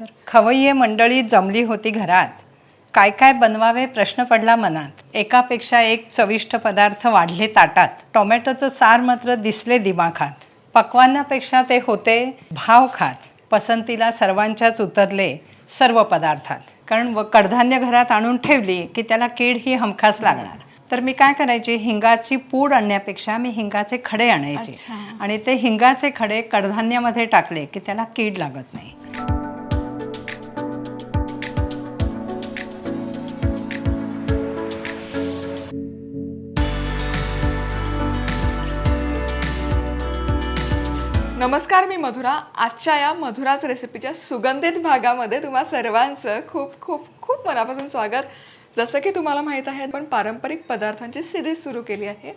तर खवय्ये मंडळी जमली होती घरात. काय काय बनवावे प्रश्न पडला मनात. एकापेक्षा एक चविष्ट पदार्थ वाढले ताटात. टोमॅटोचं सार मात्र दिसले दिमाखात. पक्वान्नापेक्षा ते होते भाव खात. पसंतीला सर्वांच्याच उतरले सर्व पदार्थात. कारण व कडधान्य घरात आणून ठेवली की त्याला कीड ही हमखास लागणार. तर मी काय करायची? हिंगाची पूड आणण्यापेक्षा मी हिंगाचे खडे आणायचे. आणि ते हिंगाचे खडे कडधान्यामध्ये टाकले की त्याला कीड लागत नाही. नमस्कार मी मधुरा. आजच्या या मधुराच रेसिपीच्या सुगंधित भागामध्ये तुम्हा सर्वांचं खूप खूप खूप मनापासून स्वागत. जसं की तुम्हाला माहीत आहे पण पारंपरिक पदार्थांची सिरीज सुरू केली आहे.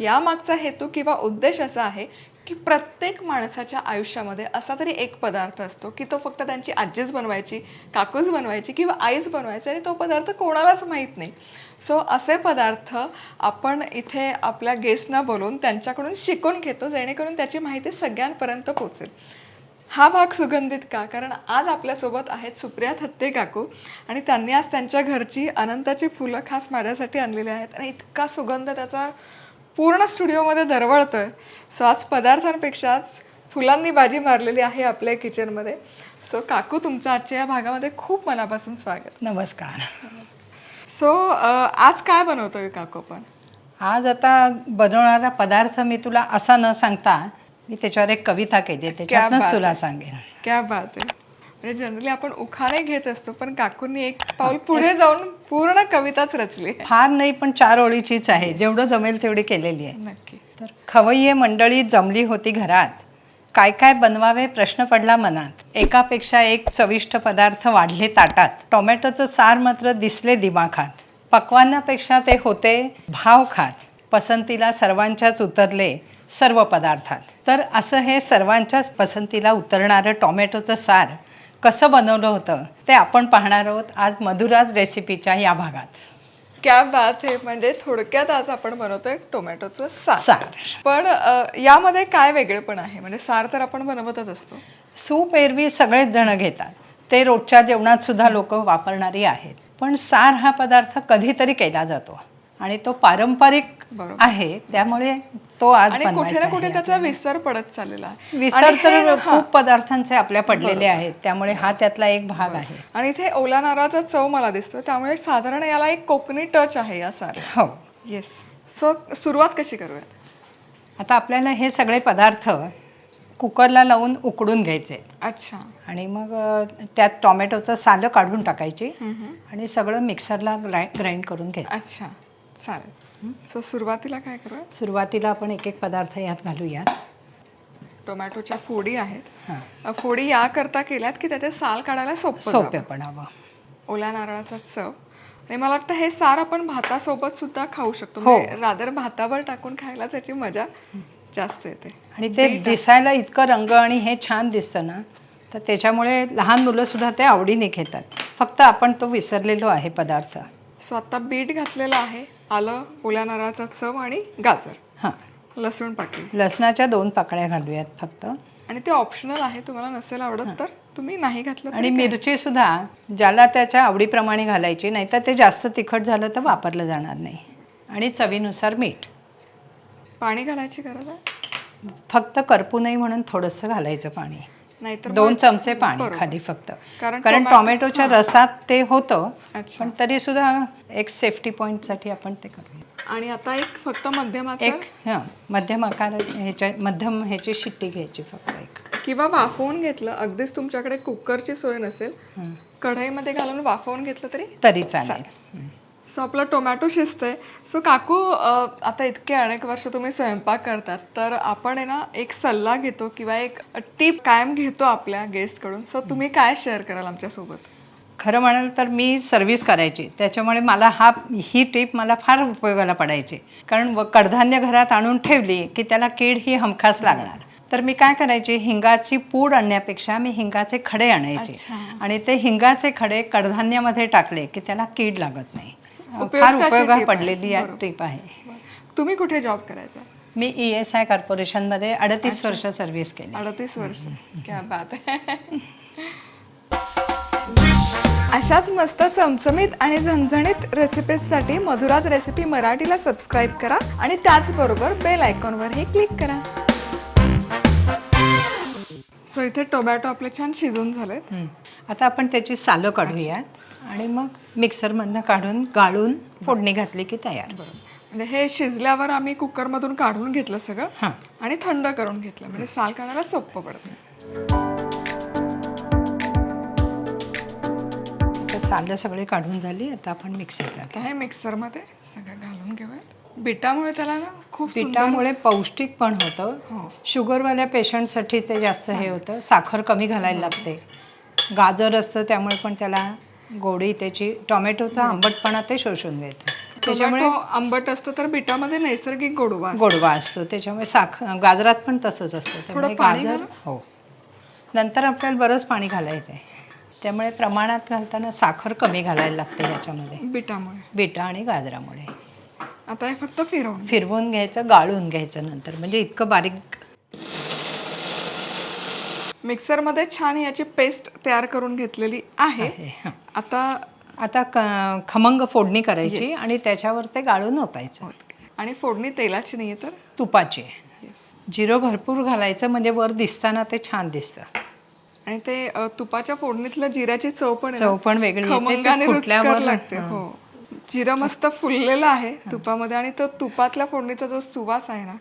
यामागचा हेतू किंवा उद्देश असा आहे की प्रत्येक माणसाच्या आयुष्यामध्ये असा तरी एक पदार्थ असतो की तो फक्त त्यांची आजीच बनवायची काकूच बनवायची किंवा आईच बनवायची आणि तो पदार्थ कोणालाच माहीत नाही. सो असे पदार्थ आपण इथे आपल्या गेस्टना बोलवून त्यांच्याकडून शिकून घेतो जेणेकरून त्याची माहिती सगळ्यांपर्यंत पोचेल हा भाग सुगंधित का? कारण आज आपल्यासोबत आहेत सुप्रिया थत्ते काकू आणि त्यांनी आज त्यांच्या घरची अनंताची फुलं खास माझ्यासाठी आणलेली आहेत आणि इतका सुगंध त्याचा पूर्ण स्टुडिओमध्ये दरवळतोय. सो आज पदार्थांपेक्षाच फुलांनी बाजी मारलेली आहे आपल्या किचनमध्ये. सो काकू तुमचं आजच्या या भागामध्ये खूप मनापासून स्वागत. नमस्कार. सो आज काय बनवतोय काकू पण आज आता बनवणारा पदार्थ मी तुला असा न सांगता मी त्याच्यावर एक कविता केली त्याच्यातनंच तुला. सांगेन. क्या बात आहे. म्हणजे जनरली आपण उखाणे घेत असतो पण काकूंनी एक पाऊल पुढे जाऊन पूर्ण कविताच रचली. फार नाही पण चार ओळीचीच आहे. जेवढं जमेल तेवढी केलेली आहे. नक्की. तर खवय्ये मंडळी जमली होती घरात. काय काय बनवावे प्रश्न पडला मनात. एकापेक्षा एक चविष्ट पदार्थ वाढले ताटात. टोमॅटोचं सार मात्र दिसले दिमाखात. पक्वान्नापेक्षा ते होते भाव खात. पसंतीला सर्वांच्याच उतरले सर्व पदार्थात. तर असं हे सर्वांच्याच पसंतीला उतरणारं टोमॅटोचं सार कसं बनवलं होतं ते आपण पाहणार आहोत आज मधुराज रेसिपीच्या या भागात. क्या बात आहे म्हणजे थोडक्यात आज आपण बनवतोय टोमॅटोचं सार. सार. पण अ, यामध्ये काय वेगळेपण आहे? म्हणजे सार तर आपण बनवतच असतो. सूप एरवी सगळेच जण घेतात. ते रोजच्या जेवणात सुद्धा लोक वापरणारी आहेत. पण सार हा पदार्थ कधीतरी केला जातो. आणि तो पारंपरिक बरोबर. आहे त्यामुळे तो आज आणि कुठे बनवायचा ना कुठे. त्याचा विसर पडत चाललेला आहे. विसर आणि हे तर ना. खूप पदार्थांचे आपल्या पडलेले आहेत त्यामुळे हा त्यातला एक भाग आहे. आणि इथे ओला नारळाचा चव मला दिसतो त्यामुळे साधारण याला एक कोकणी टच आहे या सार. हो. येस सो सुरुवात कशी करूयात? आता आपल्याला हे सगळे पदार्थ कुकरला लावून उकडून घ्यायचे अच्छा. आणि मग अ, त्यात टोमॅटोचं सालं काढून टाकायची हम्म, हम्म. आणि सगळं मिक्सरला ग्राइंड करून घ्यायचं. अच्छा. चालेल. सो सुरुवातीला काय करूया सुरुवातीला आपण एक एक पदार्थ यात घालूयात. टोमॅटोच्या फोडी आहेत. हां. अ, फोडी याकरता केल्यात की त्याचे साल काढायला सोपं सोपे. पण हवं. ओल्या नारळाचा चव. आणि मला वाटतं हे सार आपण भातासोबत सुद्धा खाऊ शकतो. हो. म्हणजे रादर भातावर टाकून खायला त्याची मजा जास्त येते. आणि ते दिसायला इतकं रंग आणि हे छान दिसतं ना तर त्याच्यामुळे लहान मुलं सुद्धा ते आवडीने घेतात. फक्त आपण तो विसरलेलो आहे पदार्थ. सो आता बीट घातलेलं आहे. आलं ओल्या नारळाचा चव आणि गाजर. हां. लसूण पाकळी. लसणाच्या दोन पाकळ्या घालूयात फक्त. आणि ते ऑप्शनल आहे तुम्हाला नसेल आवडत तर तुम्ही नाही घातलं आणि तरी मिरची सुद्धा ज्याला त्याच्या आवडीप्रमाणे घालायची नाही तर ते जास्त तिखट झालं तर वापरलं जाणार नाही. आणि चवीनुसार मीठ. पाणी घालायची गरज आहे? फक्त करपू नये म्हणून थोडंसं घालायचं पाणी. नाहीतर दोन चमचे पाणी. खाली फक्त. कारण कारण टोमॅटो- टोमॅटोच्या रसात ते होतं पण तरी सुद्धा एक सेफ्टी पॉईंटसाठी आपण ते करूया. आणि आता एक फक्त मध्यमाचं? एक हां मध्यम आकार ह्याच्या मध्यम ह्याची शिट्टी घ्यायची फक्त एक. किंवा वाफवून घेतलं अगदीच तुमच्याकडे कुकरची सोय नसेल. कढईमध्ये घालून वाफवून घेतलं तरी? तरी चालेल. सो आपला टोमॅटो शिजतंय. सो काकू अ, आता इतके अनेक वर्ष तुम्ही स्वयंपाक करतात तर आपण आहे ना एक सल्ला घेतो किंवा एक टीप कायम घेतो आपल्या गेस्टकडून. सो तुम्ही काय शेअर कराल आमच्यासोबत? खरं म्हणाल तर मी सर्व्हिस करायची. त्याच्यामुळे मला हा ही टीप मला फार उपयोगाला पडायची. कारण व कडधान्य घरात आणून ठेवली की त्याला कीड ही हमखास लागणार. तर मी काय करायची? हिंगाची पूड आणण्यापेक्षा मी हिंगाचे खडे आणायचे. अच्छा. आणि ते हिंगाचे खडे कडधान्यामध्ये टाकले की त्याला कीड लागत नाही. फार उपयोगा. पडलेली या. टीप आहे. तुम्ही कुठे जॉब करायचा? मी ई एस आय कॉर्पोरेशनमध्ये अडतीस वर्ष सर्व्हिस केली. अडतीस वर्ष. क्या बात आहे. अशाच मस्त चमचमीत आणि झणझणीत रेसिपीजसाठी मधुराज रेसिपी मराठीला सबस्क्राईब करा आणि त्याचबरोबर बेल आयकॉनवरही क्लिक करा. सो इथे टोमॅटो आपले छान शिजून झालेत. हं. आता आपण त्याची सालं काढूयात आणि मग मिक्सरमधनं काढून गाळून फोडणी घातली की तयार. म्हणजे हे शिजल्यावर आम्ही कुकरमधून काढून घेतलं सगळं हां. आणि थंड करून घेतलं. म्हणजे साल काढायला सोपं पडतं. तर सालं सगळे काढून झाली. आता आपण मिक्सरला आता हे मिक्सरमध्ये सगळं घालून घेऊयात. बिटामुळे त्याला ना खूप पिठामुळे पौष्टिक पण होतं. हो. शुगरवाल्या पेशंटसाठी ते जास्त हे होतं. साखर कमी घालायला लागते. गाजर असतं त्यामुळे पण त्याला गोडी त्याची टोमॅटोचा आंबटपणा ते शोषून घेतं. त्याच्यामुळे आंबट असतं तर बिटामध्ये नैसर्गिक गोडवा. गोडवा असतो. त्याच्यामुळे साखर गाजरात पण तसंच असतं. त्यामुळे गाजर हो. नंतर आपल्याला बरंच पाणी घालायचं आहे. त्यामुळे प्रमाणात घालताना साखर कमी घालायला लागते ह्याच्यामध्ये बिटामुळे. बिटा आणि गाजरामुळे. आता हे फक्त फिरवून. फिरवून घ्यायचं गाळून घ्यायचं नंतर. म्हणजे इतकं बारीक मिक्सरमध्ये छान याची पेस्ट तयार करून घेतलेली आहे. आहे हां. आता आता क- खमंग फोडणी करायची आणि त्याच्यावर ते गाळून ओतायचं. आणि फोडणी तेलाची नाहीये तर? तुपाची. जिरं भरपूर घालायचं म्हणजे वर दिसताना ते छान दिसतं. आणि ते अ, तुपाच्या फोडणीतलं जिऱ्याची चव पण आहे ना, चव पण वेगळी येते. ते खमंगाने रुचकर फुटल्यावर- लागते हो. जिरं मस्त फुललेलं आहे तुपामध्ये आणि तो तुपातल्या फोडणीचा जो सुवास आहे ना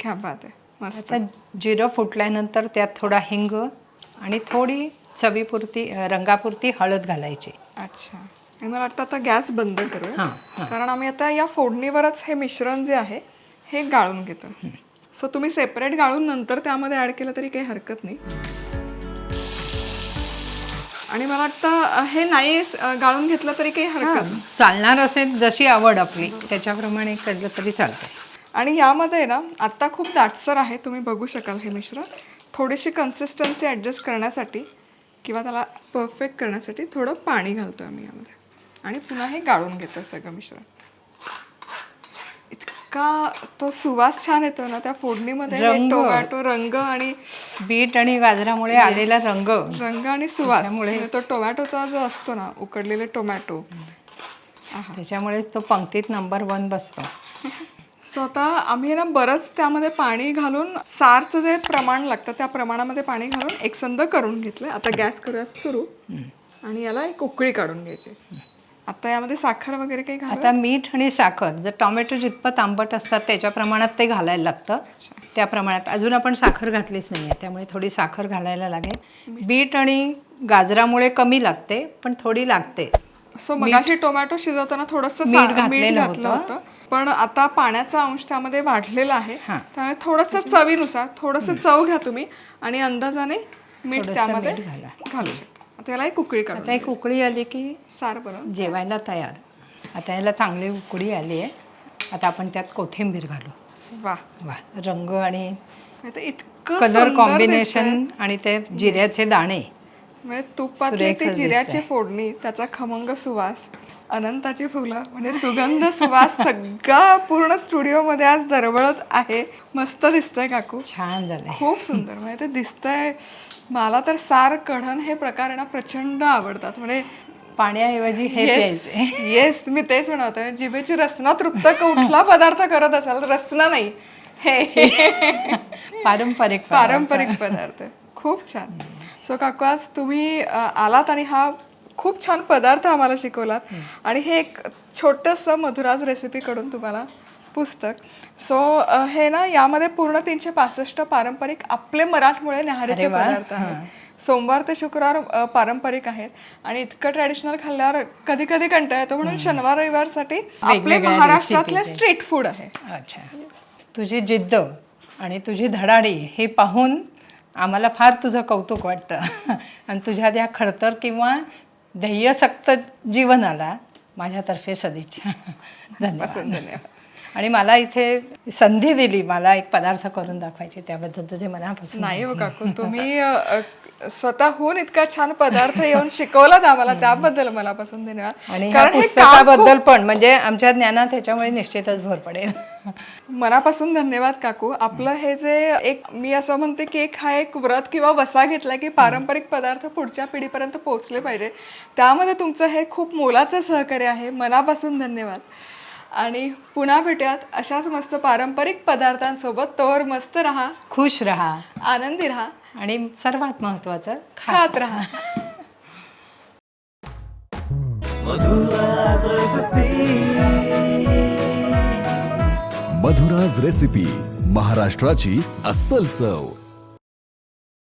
क्या बात आहे. मस्त. आता जिरं फुटल्यानंतर त्यात थोडा हिंग आणि थोडी चवीपुरती अं, रंगापुरती हळद घालायची. अच्छा. आणि मला वाटतं आता गॅस बंद करूया. हां हां. कारण आम्ही आता या फोडणीवरच हे मिश्रण जे आहे हे गाळून घेतो सो तुम्ही सेपरेट गाळून नंतर त्यामध्ये ऍड केलं तरी काही हरकत नाही. आणि मला वाटतं हे नाही गाळून घेतलं तरी काही हरकत नाही. चालणार असेल जशी आवड आपली त्याच्याप्रमाणे केलं तरी चालतंय. आणि यामध्ये ना आत्ता खूप दाटसर आहे तुम्ही बघू शकाल हे मिश्रण. थोडीशी कन्सिस्टन्सी ॲडजस्ट करण्यासाठी किंवा त्याला परफेक्ट करण्यासाठी थोडं पाणी घालतो आम्ही यामध्ये. आणि पुन्हा हे गाळून घेतो सगळं मिश्रण. इतका तो सुवास छान येतो ना त्या फोडणीमध्ये? हे रंग. टोमॅटो रंग आणि बीट आणि गाजरामुळे आलेला रंग. रंग आणि सुवास. म्हणजे तो टोमॅटोचा जो असतो ना उकडलेले टोमॅटो. त्याच्यामुळे तो पंक्तीत नंबर वन बसतो. सो आता आम्ही ना बरंच त्यामध्ये पाणी घालून सारचं जे प्रमाण लागतं त्या प्रमाणामध्ये पाणी घालून एकसंद करून घेतलं आता गॅस करूया सुरू. आणि याला एक उकळी काढून घ्यायची. आता यामध्ये साखर वगैरे काही घाल आता मीठ आणि साखर जर टोमॅटो जितपत आंबट असतात त्याच्या प्रमाणात ते घालायला लागतं. त्या प्रमाणात. अजून आपण साखर घातलीच नाही आहे त्यामुळे थोडी साखर घालायला लागेल. बीट आणि गाजरामुळे कमी लागते पण थोडी लागते. सो मगाशी टोमॅटो शिजवताना थोडंसं मीठ घातलं होतं. पण आता पाण्याचा अंश त्यामध्ये वाढलेला आहे. त्यामुळे थोडंसं चवीनुसार थोडंसं चव घ्या तुम्ही आणि अंदाजाने मीठ त्यामध्ये. घालू शकता. आता याला एक उकळी काढून आता एक उकळी आली की सार बरं जेवायला तयार. आता याला चांगली उकळी आली आहे. आता आपण त्यात कोथिंबीर घालू. वा. वा रंग आणि आता इतकं कलर सुंदर कॉम्बिनेशन आणि ते जिऱ्याचे दाणे. म्हणजे तुपातली ती जिऱ्याची फोडणी त्याचा खमंग सुवास अनंताची फुलं म्हणजे सुगंध सुवास सगळा पूर्ण स्टुडिओमध्ये आज दरवळत आहे. मस्त दिसतंय काकू. छान झालंय. खूप सुंदर. म्हणजे ते दिसतंय मला तर सार कढण हे प्रकार ना प्रचंड आवडतात. म्हणजे पाण्याऐवजी हे येस मी तेच म्हणतोय. जिभेची रसना तृप्त कुठला पदार्थ करत असाल? रसना नाही. हे. पारंपरिक पारंपरिक पदार्थ. खूप छान. सो काकू आज तुम्ही अ, आलात आणि हा खूप छान पदार्थ आम्हाला शिकवलात. आणि हे एक छोटंसं मधुराज रेसिपीकडून तुम्हाला पुस्तक. सो हे ना यामध्ये पूर्ण तीनशे पासष्ट पारंपरिक आपले मराठमोळे न्याहारीचे अरे वा, पदार्थ आहेत. सोमवार ते शुक्रवार अ, पारंपरिक आहेत. आणि इतकं ट्रॅडिशनल खाल्ल्यावर कधी कधी कंटाळा येतो. म्हणून शनिवार रविवारसाठी आपले वेगवेगळ्या महाराष्ट्रातले स्ट्रीट फूड आहे. अच्छा. तुझी जिद्द आणि तुझी धडाडी हे पाहून आम्हाला फार तुझं कौतुक वाटतं. आणि तुझ्या त्या खडतर किंवा ध्येयसक्त जीवनाला माझ्यातर्फे सदिच्छा. धन्यवाद. धन्यवाद. आणि मला इथे संधी दिली मला एक पदार्थ करून दाखवायची त्याबद्दल तुझे मनापासून नाही हो काकू तुम्ही अ, स्वतःहून इतका छान पदार्थ येऊन शिकवलात आम्हाला त्याबद्दल मनापासून धन्यवाद. आणि ह्या हे काम पुस्तकाबद्दल पण म्हणजे आमच्या ज्ञानात ह्याच्यामुळे निश्चितच भर पडेल. मनापासून धन्यवाद काकू. आपलं हे जे एक मी असं म्हणते की एक हा एक व्रत किंवा वसा घेतला की पारंपरिक पदार्थ पुढच्या पिढीपर्यंत पोहोचले पाहिजे. त्यामध्ये तुमचं हे खूप मोलाचं सहकार्य आहे. मनापासून धन्यवाद. आणि पुन्हा भेटूयात अशाच मस्त पारंपरिक पदार्थांसोबत. तोवर मस्त राहा. खुश राहा. आनंदी राहा. आणि सर्वात महत्वाचं खात राहा. मधुराज रेसिपी महाराष्ट्राची अस्सल चव.